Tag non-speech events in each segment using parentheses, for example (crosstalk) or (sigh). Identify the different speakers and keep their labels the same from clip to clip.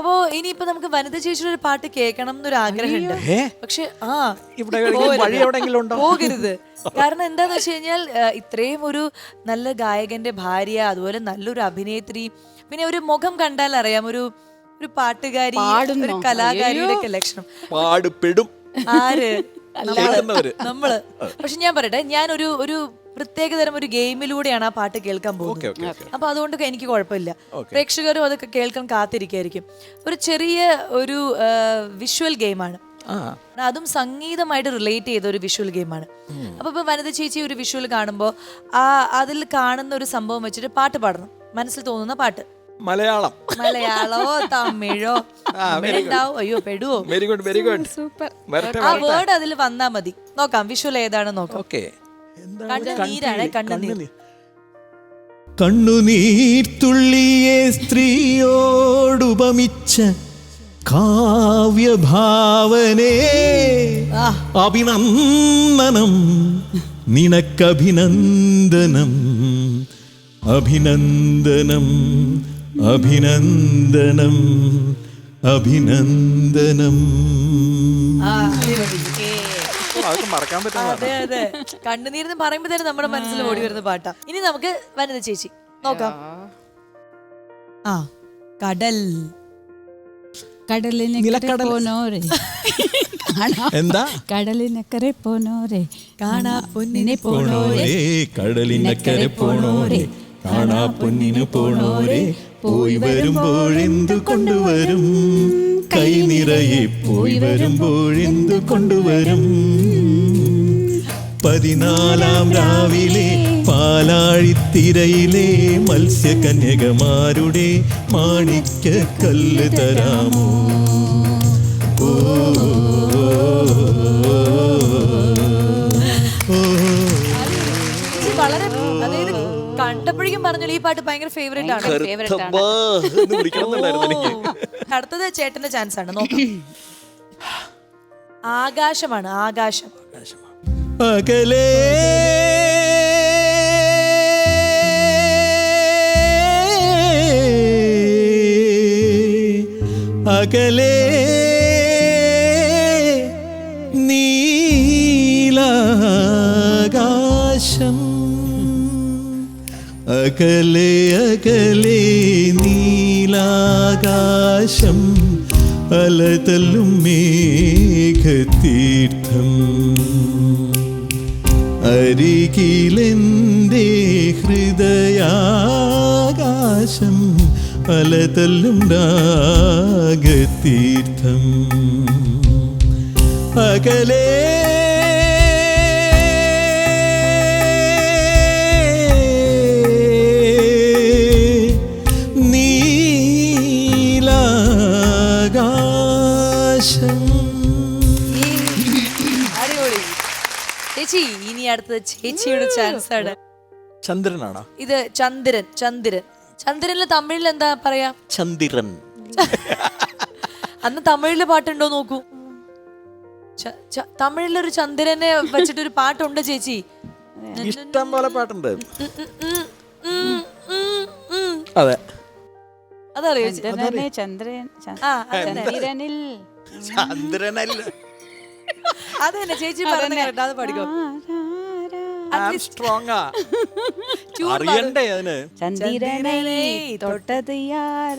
Speaker 1: അപ്പോ ഇനിയിപ്പോ നമുക്ക് വനിത ചേച്ചിയുടെ ഒരു പാട്ട് കേൾക്കണം എന്നൊരു ആഗ്രഹമുണ്ട്? പക്ഷെ ആ
Speaker 2: ഇവിടെ. വഴി എവിടെയെങ്കിലും ഉണ്ടോ?
Speaker 1: പോകരുത് കാരണം എന്താന്ന് വെച്ച് കഴിഞ്ഞാൽ ഇത്രയും ഒരു നല്ല ഗായകന്റെ ഭാര്യ അതുപോലെ നല്ലൊരു അഭിനേത്രി പിന്നെ ഒരു മുഖം കണ്ടാൽ അറിയാം ഒരു ഒരു പാട്ടുകാരി ഒരു? കലാകാരിയുടെ ഒക്കെ ലക്ഷണം
Speaker 2: പാടുപെടും
Speaker 1: ആര്. നമ്മൾ പക്ഷെ ഞാൻ പറയട്ടെ ഞാൻ ഒരു ഒരു പ്രത്യേകതരം ഒരു ഗെയിമിലൂടെയാണ് ആ പാട്ട് കേൾക്കാൻ പോകുന്നത്. അപ്പൊ അതുകൊണ്ട് എനിക്ക് കുഴപ്പമില്ല. പ്രേക്ഷകരും അതൊക്കെ കേൾക്കാൻ കാത്തിരിക്കായിരിക്കും. ഒരു ചെറിയ ഒരു വിഷ്വൽ ഗെയിമാണ്
Speaker 2: ആ.
Speaker 1: അതും സംഗീതമായിട്ട് റിലേറ്റ് ചെയ്ത ഒരു വിഷ്വൽ ഗെയിമാണ് അപ്പൊ ഇപ്പൊ വനിത ചേച്ചി ഒരു വിഷ്വൽ കാണുമ്പോൾ ആ അതിൽ കാണുന്ന ഒരു സംഭവം വെച്ചിട്ട് പാട്ട് പാടണം. മനസ്സിൽ തോന്നുന്ന പാട്ട്.
Speaker 2: മലയാളം.
Speaker 1: മലയാളോ തമിഴോ ഉണ്ടാവും അയ്യോ പെടുവോ?
Speaker 2: Very good very good
Speaker 3: super.
Speaker 1: ആ വേർഡ് അതിൽ വന്നാ മതി. നോക്കാം വിഷ്വൽ ഏതാണ് നോക്കാം.
Speaker 2: ഓക്കെ
Speaker 1: കണ്ണുനീരാണ് കണ്ണുനീർ
Speaker 4: കണ്ണുനീർത്തുള്ളിയെ സ്ത്രീയോടുപമിച്ച കാവ്യഭാവനേ അഭിനന്ദനം നിനക്കഭിനന്ദനം അഭിനന്ദനം അഭിനന്ദനം അഭിനന്ദനം.
Speaker 2: അതൊക്കെ മറക്കാൻ പറ്റുന്ന
Speaker 1: അതെ അതെ. കണ്ണുനീരെന്ന് പറയുമ്പോ തന്നെ നമ്മുടെ മനസ്സിൽ ഓടി വരുന്ന പാട്ടാ. ഇനി നമുക്ക് വനിത ചേച്ചി നോക്കാം. ആ കടൽ.
Speaker 3: കടലിനക്കരെ
Speaker 4: നിലക്കടൽ.
Speaker 3: പോനോരെ കാണാ.
Speaker 4: എന്താ?
Speaker 3: കടലിനക്കരെ പോനോരെ
Speaker 1: കാണാ പൊന്നിനെ
Speaker 4: പോണോരേ കടലിനക്കരെ പോണോരേ കാണാ പൊന്നിന് പോണോരേ പോയി വരുമ്പോഴെന്തു കൊണ്ടുവരും? കൈ നിറയെ പോയി വരുമ്പോഴെന്തു കൊണ്ടുവരും? പതിനാലാം രാവിലെ പാലാഴിത്തിരയിലെ മത്സ്യകന്യകമാരുടെ മാണിക്യ കല്ല് തരാമോ? ഓ,
Speaker 1: വളരെ അതായത് കണ്ടപ്പോഴേക്കും പറഞ്ഞല്ലോ ഈ പാട്ട് ഭയങ്കര ഫേവറേറ്റ് ആണ്
Speaker 2: ഫേവറേറ്റ് ആണ്.
Speaker 1: അടുത്തത് ചേട്ടന്റെ ചാൻസ് ആണ്. ആകാശമാണ് ആകാശം.
Speaker 4: അകലേ അകലേ നീലാകാശം. അകലേ അകലെ നീലാകാശം അലതല്ലും മേഘതീർത്ഥം. അരികിലെന്റെ ഹൃദയാകാശം അലതല്ലും രാഗതീർത്ഥം. അകലേ
Speaker 1: ചേച്ചി ഇനി അടുത്തത് ചേച്ചിയുടെ ചാൻസ് ആണ്
Speaker 2: ചന്ദ്രനാണോ?
Speaker 1: ഇത് ചന്ദ്രൻ ചന്ദ്രൻ. ചന്ദ്രനിൽ തമിഴിൽ എന്താ പറയാ?
Speaker 2: ചന്ദ്രൻ.
Speaker 1: അന്ന് തമിഴിൽ പാട്ടുണ്ടോ നോക്കൂ. തമിഴിലൊരു ചന്ദ്രനെ വെച്ചിട്ട് ഒരു പാട്ടുണ്ട് ചേച്ചി.
Speaker 2: ഇഷ്ടം പോലെ പാട്ടുണ്ട്. അതെ.
Speaker 1: അതറിയോ
Speaker 3: ചന്ദ്രൻ ചന്ദ്രനിൽ.
Speaker 2: ചന്ദ്രനല്ല.
Speaker 1: അത് തന്നെ ചേച്ചി പറഞ്ഞു കേട്ടോ അത് പഠിക്കോ. (laughs)
Speaker 2: അറിയണ്ടേ അതിന്?
Speaker 3: ചന്ദ്രനെ തൊട്ടത് യാർ.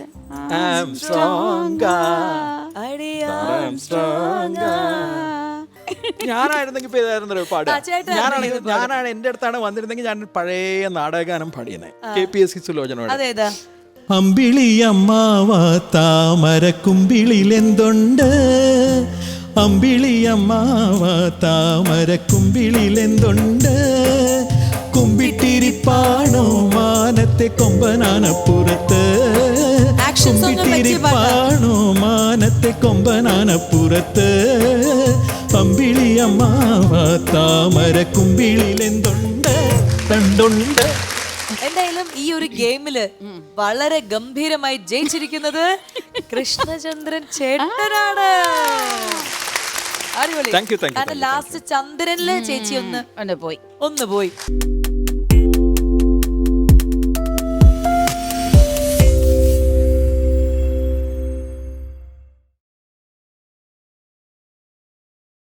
Speaker 2: ഞാനായിരുന്നെങ്കിൽ ഇപ്പൊ ഏതായിരുന്നു പാടുക ഞാനാണ് എന്റെ അടുത്താണ് വന്നിരുന്നെങ്കിൽ ഞാൻ പഴയ നാടകഗാനം പാടിയത് കെ പി എസ് സി സുലോചനോട്.
Speaker 1: അതേതാ
Speaker 4: അമ്പിളി അമ്മാവ താമരക്കുമ്പിളിലെന്തുണ്ട്? അമ്പിളി താമര കുമ്പിളിലെന്തുണ്ട് കുമ്പിട്ടിരിപ്പാണോ മാനത്തെ കൊമ്പനാനപ്പുറത്ത്. കുമ്പിട്ടിരിപ്പാണോ മാനത്തെ കൊമ്പനാനപ്പുറത്ത്? അമ്പിളിയമ്മാവ താമര കുമ്പിളിലെന്തുണ്ട് തണ്ടുണ്ട്
Speaker 1: എന്തായാലും ഈ ഒരു ഗെയിമിൽ വളരെ ഗംഭീരമായി ജയിച്ചിരിക്കുന്നത് കൃഷ്ണചന്ദ്രൻ ചേട്ടനാണ്. അടിപൊളി.
Speaker 2: Thank you, thank you,
Speaker 1: കാരണം
Speaker 2: thank you,
Speaker 1: ലാസ്റ്റ് ചന്ദ്രനിലെ ചേച്ചി ഒന്ന്
Speaker 3: ഒന്ന് പോയി.
Speaker 1: ഒന്ന് പോയി.